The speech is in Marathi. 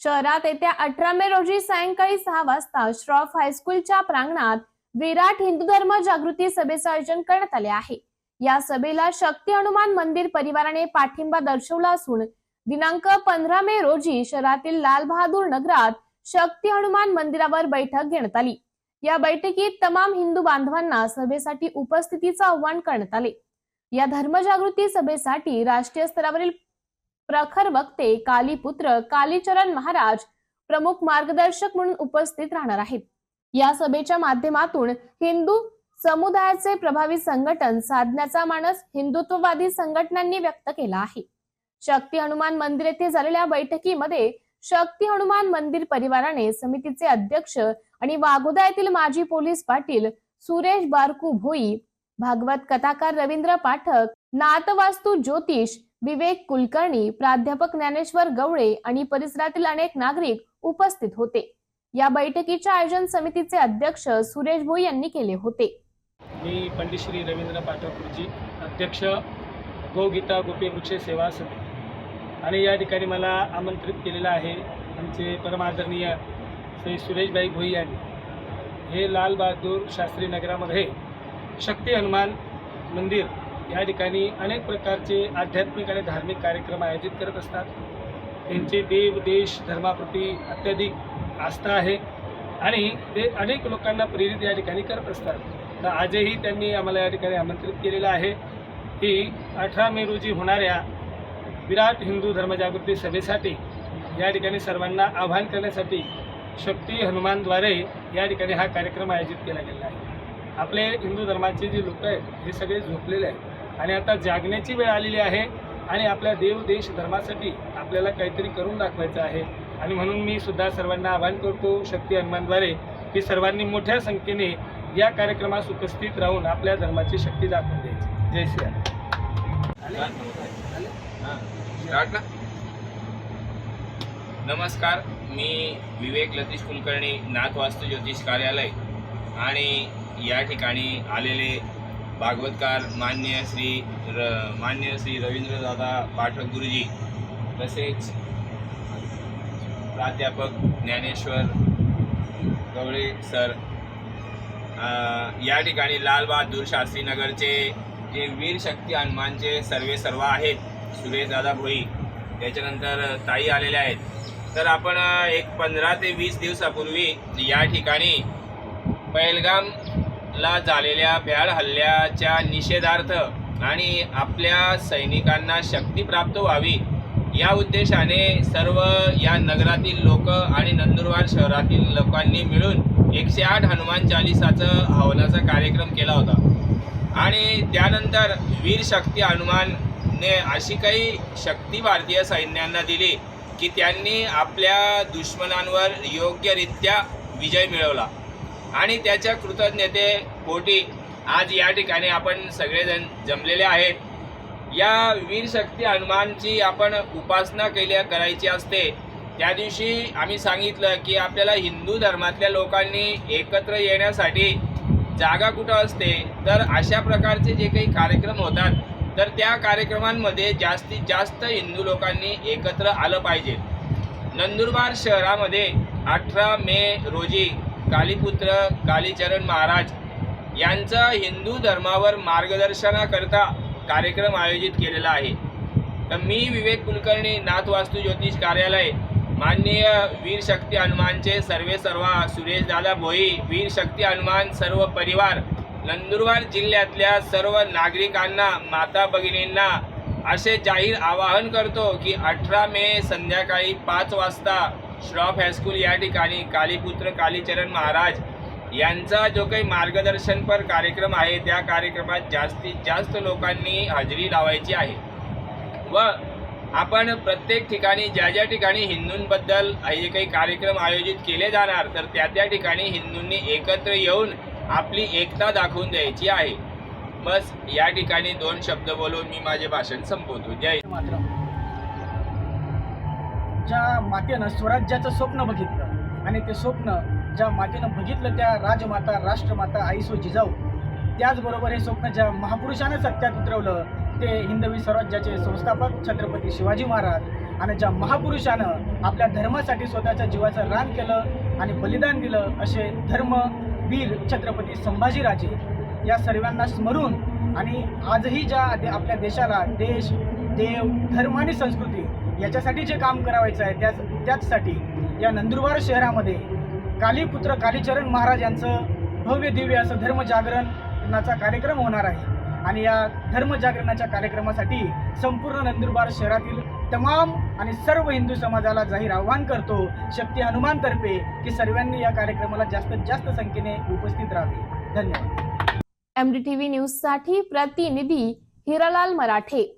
शहरात येत्या अठरा मे रोजी सायंकाळी सहा वाजता श्रॉफ हायस्कूलच्या प्रांगणात विराट हिंदू धर्म जागृती सभेचं आयोजन करण्यात आले आहे. या सभेला शक्ती हनुमान मंदिर परिवाराने पाठिंबा दर्शवला असून दिनांक पंधरा मे रोजी शहरातील लाल बहादूर नगरात शक्ती हनुमान मंदिरावर बैठक घेण्यात आली. या बैठकीत तमाम हिंदू बांधवांना सभेसाठी उपस्थितीचं आवाहन करण्यात आले. या धर्मजागृती सभेसाठी राष्ट्रीय स्तरावरील प्रखर वक्ते कालीपुत्र कालीचरण महाराज प्रमुख मार्गदर्शक म्हणून उपस्थित राहणार आहेत. या सभेच्या माध्यमातून हिंदू समुदायाचे प्रभावी संघटन साधण्याचा मानस हिंदुत्ववादी संघटनांनी व्यक्त केला आहे. शक्ती हनुमान मंदिर येथे झालेल्या बैठकीमध्ये शक्ती हनुमान मंदिर परिवाराने समितीचे अध्यक्ष आणि वागोदा येथील माजी पोलीस पाटील सुरेश बारकू भोई भागवत कथाकार रवींद्र पाठक नातवास्तू ज्योतिष विवेक कुलकर्णी प्राध्यापक ज्ञानेश्वर गवळे आणि परिसरातील अनेक नागरिक उपस्थित होते. या बैठकीच्या आयोजन समितीचे अध्यक्ष सुरेश भोई यांनी केले होते. मी पंडित श्री रवींद्र पाठकजी अध्यक्ष गोगीता गोपी वृक्ष सेवा समिती. आणि या ठिकाणी मला आमंत्रित केलेलं आहे आमचे परमादरणीय श्री सुरेशभाई भोई यांनी. हे लाल बहादूर शास्त्री नगरामध्ये शक्ती हनुमान मंदिर या ठिकाणी अनेक प्रकारचे आध्यात्मिक आणि धार्मिक कार्यक्रम आयोजित करत असतात. त्यांचे देव देश धर्माप्रती अत्याधिक आस्था आहे आणि ते अनेक लोकांना प्रेरित या ठिकाणी करत असतात. तर आजही त्यांनी आम्हाला या ठिकाणी आमंत्रित केलेलं आहे की अठरा मे रोजी होणाऱ्या विराट हिंदू धर्मजागृती सभेसाठी या ठिकाणी सर्वांना आवाहन करण्यासाठी शक्ती हनुमानद्वारे या ठिकाणी हा कार्यक्रम आयोजित केला गेला आहे. आपले हिंदू धर्माचे जे लोक आहेत हे सगळे झोपलेले आहेत. आणि आता जागण्याची वेळ आलेली आहे आणि आपल्या देव देश धर्मासाठी आपल्याला काहीतरी करून दाखवायचं आहे. आणि म्हणून मी सुद्धा सर्वांना आवाहन करतो शक्ती हनुमानद्वारे की सर्वांनी मोठ्या संख्येने या कार्यक्रमास उपस्थित राहून आपल्या धर्माची शक्ती दाखवून द्यायची. जय श्री स्टार्ट नमस्कार मी विवेक लतीश कुलकर्णी नाथ वास्तू ज्योतिष कार्यालय. आणि या ठिकाणी आलेले भागवतकार मान्य श्री र मान्य श्री रवींद्रदादा पाठक गुरुजी तसेच प्राध्यापक ज्ञानेश्वर गवळे सर या ठिकाणी लालबहादूर शास्त्री नगरचे जे वीर शक्ती हनुमानचे सर्वे सर्व आहेत सुरेशदादा भोई त्याच्यानंतर ताई आलेल्या आहेत. तर आपण एक पंधरा ते वीस दिवसापूर्वी या ठिकाणी ला झालेल्या भ्याड हल्ल्याच्या निषेधार्थ आणि आपल्या सैनिकांना शक्ती प्राप्त व्हावी या उद्देशाने सर्व या नगरातील लोक आणि नंदुरबार शहरातील लोकांनी मिळून एकशे आठ हनुमान चालिसाचं हवनाचा कार्यक्रम केला होता. आणि त्यानंतर वीर शक्ती हनुमानने अशी काही शक्ती भारतीय सैन्यांना दिली की त्यांनी आपल्या दुश्मनांवर योग्यरित्या विजय मिळवला. आणि त्याच्या कृतज्ञते पोटी आज या ठिकाणी आपण सगळेजण जमलेले आहेत. या वीरशक्ती हनुमानची आपण उपासना केल्या करायची असते. त्या दिवशी आम्ही सांगितलं की आपल्याला हिंदू धर्मातल्या लोकांनी एकत्र येण्यासाठी जागा कुठं असते? तर अशा प्रकारचे जे काही कार्यक्रम होतात तर त्या कार्यक्रमांमध्ये जास्तीत जास्त हिंदू लोकांनी एकत्र आलं पाहिजे. नंदुरबार शहरामध्ये अठरा मे रोजी कालीपुत्र कालीचरण महाराज यांचा हिंदू धर्मावर मार्गदर्शनाकरता कार्यक्रम आयोजित केलेला आहे. तर मी विवेक कुलकर्णी नाथ वास्तू ज्योतिष कार्यालय माननीय वीर शक्ती हनुमानचे सर्वे सर्वा सुरेश दादा भोई वीर शक्ती हनुमान सर्व परिवार नंदुरबार जिल्ह्यातल्या सर्व नागरिकांना माता भगिनींना असे जाहीर आवाहन करतो की अठरा मे संध्याकाळी पाच वाजता श्रॉफ हायस्कूल या ठिकाणी कालीपुत्र कालीचरण महाराज यांचा जो काही मार्गदर्शनपर कार्यक्रम आहे त्या कार्यक्रमात जास्तीत जास्त लोकांनी हजेरी लावायची आहे. व आपण प्रत्येक ठिकाणी ज्या ज्या ठिकाणी हिंदूंबद्दल जे काही कार्यक्रम आयोजित केले जाणार तर त्या त्या ठिकाणी हिंदूंनी एकत्र येऊन आपली एकता दाखवून द्यायची आहे. बस या ठिकाणी दोन शब्द बोलून मी माझे भाषण संपवतो. जय ज्या मातेनं स्वराज्याचं स्वप्न बघितलं आणि ते स्वप्न ज्या मातेनं बघितलं त्या राजमाता राष्ट्रमाता आईसो जिजाऊ त्याचबरोबर हे स्वप्न ज्या महापुरुषानं सत्यात उतरवलं ते हिंदवी स्वराज्याचे संस्थापक छत्रपती शिवाजी महाराज आणि ज्या महापुरुषानं आपल्या धर्मासाठी स्वतःच्या जीवाचं रान केलं आणि बलिदान दिलं असे धर्मवीर छत्रपती संभाजीराजे या सर्वांना स्मरून आणि आजही ज्या आपल्या देशाला देश देव धर्म आणि संस्कृती याच्यासाठी जे काम करावायचं आहे त्याच त्याचसाठी या नंदुरबार शहरामध्ये कालीपुत्र कालीचरण महाराज यांचं भव्य दिव्य असं धर्मजागरणाचा कार्यक्रम होणार आहे. आणि या धर्मजागरणाच्या कार्यक्रमासाठी संपूर्ण नंदुरबार शहरातील तमाम आणि सर्व हिंदू समाजाला जाहीर आव्हान करतो शक्ती हनुमानतर्फे की सर्वांनी या कार्यक्रमाला जास्तीत जास्त संख्येने उपस्थित राहावे. धन्यवाद. एमडीटीव्ही न्यूजसाठी प्रतिनिधी हिरालाल मराठे.